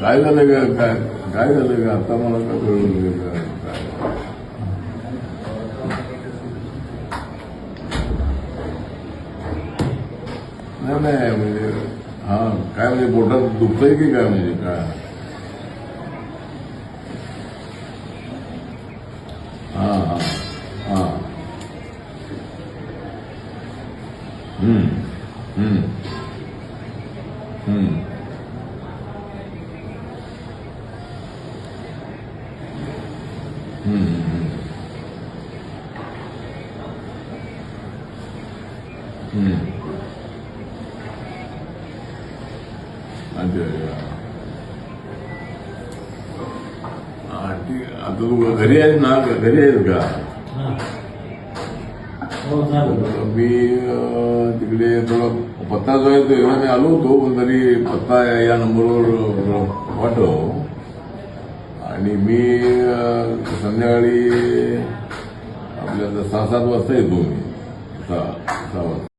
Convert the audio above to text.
काय झालं का काय काय झालं का आता मला का कळलं का काय नाही नाही म्हणजे हा काय म्हणजे पोटात दुखतंय की काय म्हणजे काय हा हा हा हम्म हम्म हम्म हम्म हम्म हम्म अच्छा हो, मी तिकडे थोडा पत्ता जो आहे तो एवढा मी आलो होतो पण तरी पत्ता या- नंबरवर पाठव. आणि मी संध्याकाळी आपल्या सहा सात वाजता येतो मी. सहा सहा वाजता.